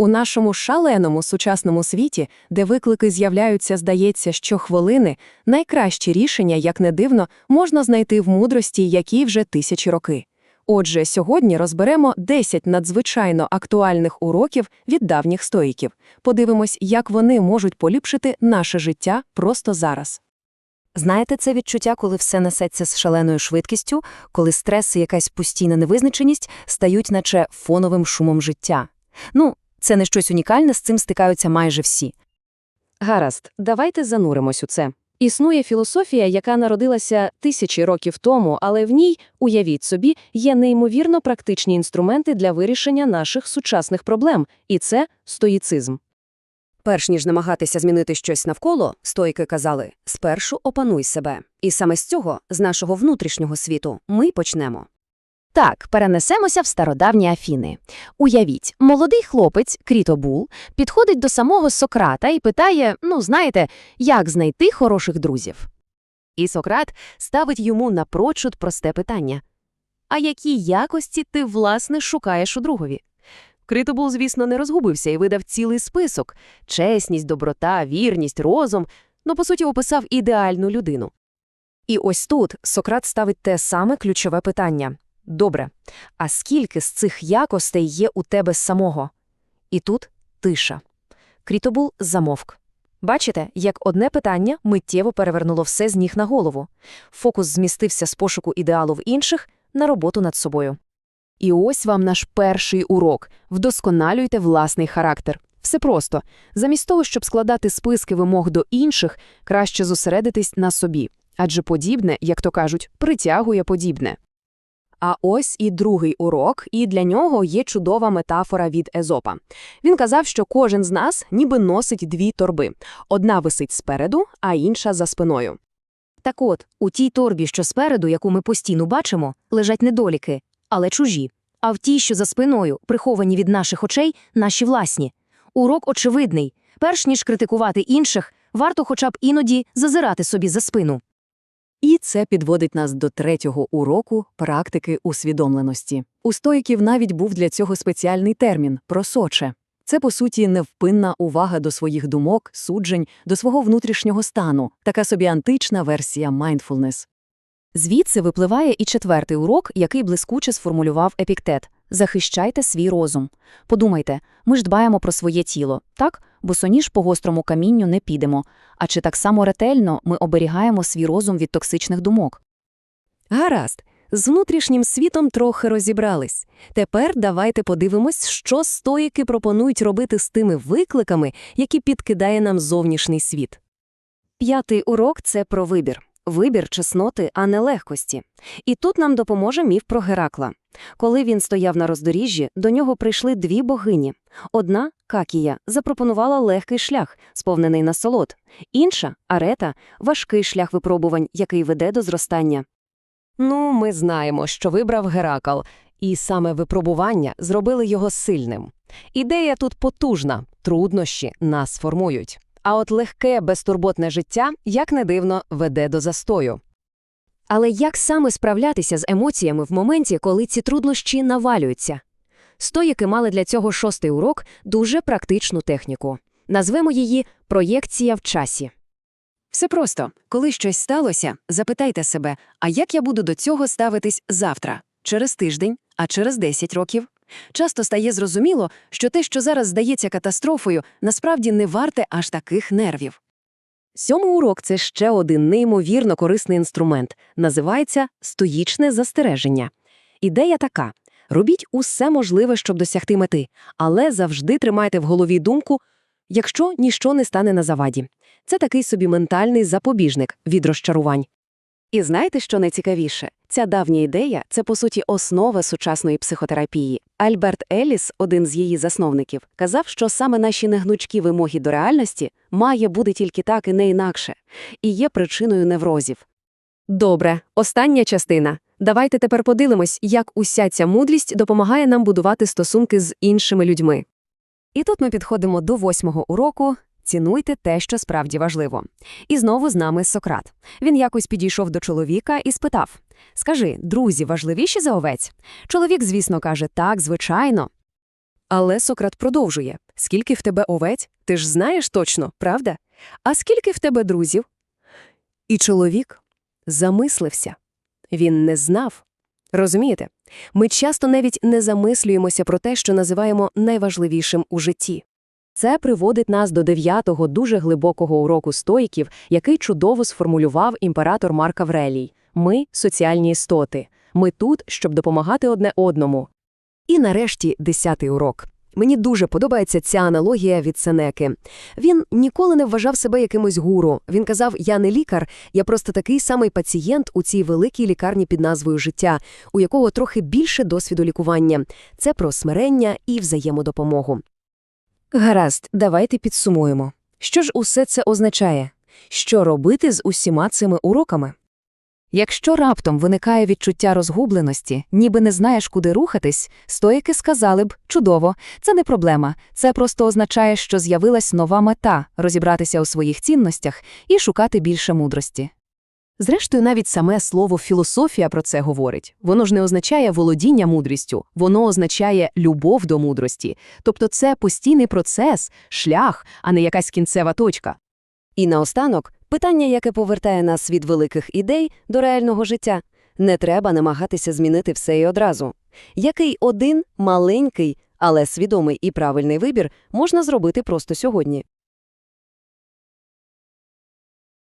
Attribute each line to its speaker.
Speaker 1: У нашому шаленому сучасному світі, де виклики з'являються, здається, щохвилини, найкращі рішення, як не дивно, можна знайти в мудрості, які вже тисячі роки. Отже, сьогодні розберемо 10 надзвичайно актуальних уроків від давніх стоїків. Подивимось, як вони можуть поліпшити наше життя просто зараз.
Speaker 2: Знаєте це відчуття, коли все несеться з шаленою швидкістю, коли стрес і якась постійна невизначеність стають наче фоновим шумом життя? Ну, це не щось унікальне, з цим стикаються майже всі.
Speaker 3: Гаразд, давайте зануримось у це. Існує філософія, яка народилася тисячі років тому, але в ній, уявіть собі, є неймовірно практичні інструменти для вирішення наших сучасних проблем, і це стоїцизм.
Speaker 2: Перш ніж намагатися змінити щось навколо, стойки казали, спершу опануй себе. І саме з цього, з нашого внутрішнього світу, ми почнемо.
Speaker 4: Так, перенесемося в стародавні Афіни. Уявіть, молодий хлопець, Крітобул, підходить до самого Сократа і питає, ну, знаєте, як знайти хороших друзів. І Сократ ставить йому напрочуд просте питання. А які якості ти, власне, шукаєш у другові? Крітобул, звісно, не розгубився і видав цілий список – чесність, доброта, вірність, розум, ну, по суті, описав ідеальну людину.
Speaker 2: І ось тут Сократ ставить те саме ключове питання. Добре, а скільки з цих якостей є у тебе самого? І тут тиша. Крітобул замовк. Бачите, як одне питання миттєво перевернуло все з ніг на голову. Фокус змістився з пошуку ідеалу в інших на роботу над собою.
Speaker 5: І ось вам наш перший урок – вдосконалюйте власний характер. Все просто. Замість того, щоб складати списки вимог до інших, краще зосередитись на собі. Адже подібне, як то кажуть, притягує подібне.
Speaker 1: А ось і другий урок, і для нього є чудова метафора від Езопа. Він казав, що кожен з нас ніби носить дві торби. Одна висить спереду, а інша за спиною.
Speaker 2: Так от, у тій торбі, що спереду, яку ми постійно бачимо, лежать недоліки, але чужі. А в тій, що за спиною, приховані від наших очей, наші власні. Урок очевидний. Перш ніж критикувати інших, варто хоча б іноді зазирати собі за спину.
Speaker 1: І це підводить нас до третього уроку практики усвідомленості. У стоїків навіть був для цього спеціальний термін просоче. Це, по суті, невпинна увага до своїх думок, суджень, до свого внутрішнього стану, така собі антична версія mindfulness.
Speaker 2: Звідси випливає і четвертий урок, який блискуче сформулював епіктет – захищайте свій розум. Подумайте, ми ж дбаємо про своє тіло, так? Босоніж по гострому камінню не підемо. А чи так само ретельно ми оберігаємо свій розум від токсичних думок?
Speaker 1: Гаразд, з внутрішнім світом трохи розібрались. Тепер давайте подивимось, що стоїки пропонують робити з тими викликами, які підкидає нам зовнішній світ.
Speaker 2: П'ятий урок – це про вибір. Вибір чесноти, а не легкості. І тут нам допоможе міф про Геракла. Коли він стояв на роздоріжжі, до нього прийшли дві богині. Одна, Какія, запропонувала легкий шлях, сповнений насолод. Інша, Арета, важкий шлях випробувань, який веде до зростання.
Speaker 3: Ну, ми знаємо, що вибрав Геракл, і саме випробування зробили його сильним. Ідея тут потужна, труднощі нас формують. А от легке, безтурботне життя, як не дивно, веде до застою.
Speaker 2: Але як саме справлятися з емоціями в моменті, коли ці труднощі навалюються? Стоїки мали для цього шостий урок дуже практичну техніку. Назвемо її проєкція в часі.
Speaker 1: Все просто. Коли щось сталося, запитайте себе, а як я буду до цього ставитись завтра, через тиждень, а через 10 років? Часто стає зрозуміло, що те, що зараз здається катастрофою, насправді не варте аж таких нервів. Сьомий урок це ще один неймовірно корисний інструмент. Називається стоїчне застереження. Ідея така: робіть усе можливе, щоб досягти мети, але завжди тримайте в голові думку, якщо ніщо не стане на заваді. Це такий собі ментальний запобіжник від розчарувань. І знаєте, що найцікавіше? Ця давня ідея це, по суті, основа сучасної психотерапії. Альберт Еліс, один з її засновників, казав, що саме наші негнучкі вимоги до реальності має бути тільки так і не інакше, і є причиною неврозів. Добре, остання частина. Давайте тепер подивимось, як уся ця мудрість допомагає нам будувати стосунки з іншими людьми. І тут ми підходимо до восьмого уроку Цінуйте те, що справді важливо. І знову з нами Сократ. Він якось підійшов до чоловіка і спитав Скажи, друзі важливіші за овець? Чоловік, звісно, каже, так, звичайно. Але Сократ продовжує. Скільки в тебе овець? Ти ж знаєш точно, правда? А скільки в тебе друзів? І чоловік замислився. Він не знав. Розумієте? Ми часто навіть не замислюємося про те, що називаємо найважливішим у житті.
Speaker 2: Це приводить нас до дев'ятого дуже глибокого уроку стоїків, який чудово сформулював імператор Марк Аврелій. Ми – соціальні істоти. Ми тут, щоб допомагати одне одному. І нарешті десятий урок. Мені дуже подобається ця аналогія від Сенеки. Він ніколи не вважав себе якимось гуру. Він казав, я не лікар, я просто такий самий пацієнт у цій великій лікарні під назвою «Життя», у якого трохи більше досвіду лікування. Це про смирення і взаємодопомогу. Гаразд, давайте підсумуємо. Що ж усе це означає? Що робити з усіма цими уроками?
Speaker 5: Якщо раптом виникає відчуття розгубленості, ніби не знаєш, куди рухатись, стоїки сказали б чудово, це не проблема. Це просто означає, що з'явилась нова мета розібратися у своїх цінностях і шукати більше мудрості. Зрештою, навіть саме слово філософія про це говорить. Воно ж не означає володіння мудрістю, воно означає любов до мудрості. Тобто це постійний процес, шлях, а не якась кінцева точка.
Speaker 2: І наостанок, питання, яке повертає нас від великих ідей до реального життя. Не треба намагатися змінити все і одразу. Який один маленький, але свідомий і правильний вибір можна зробити просто сьогодні?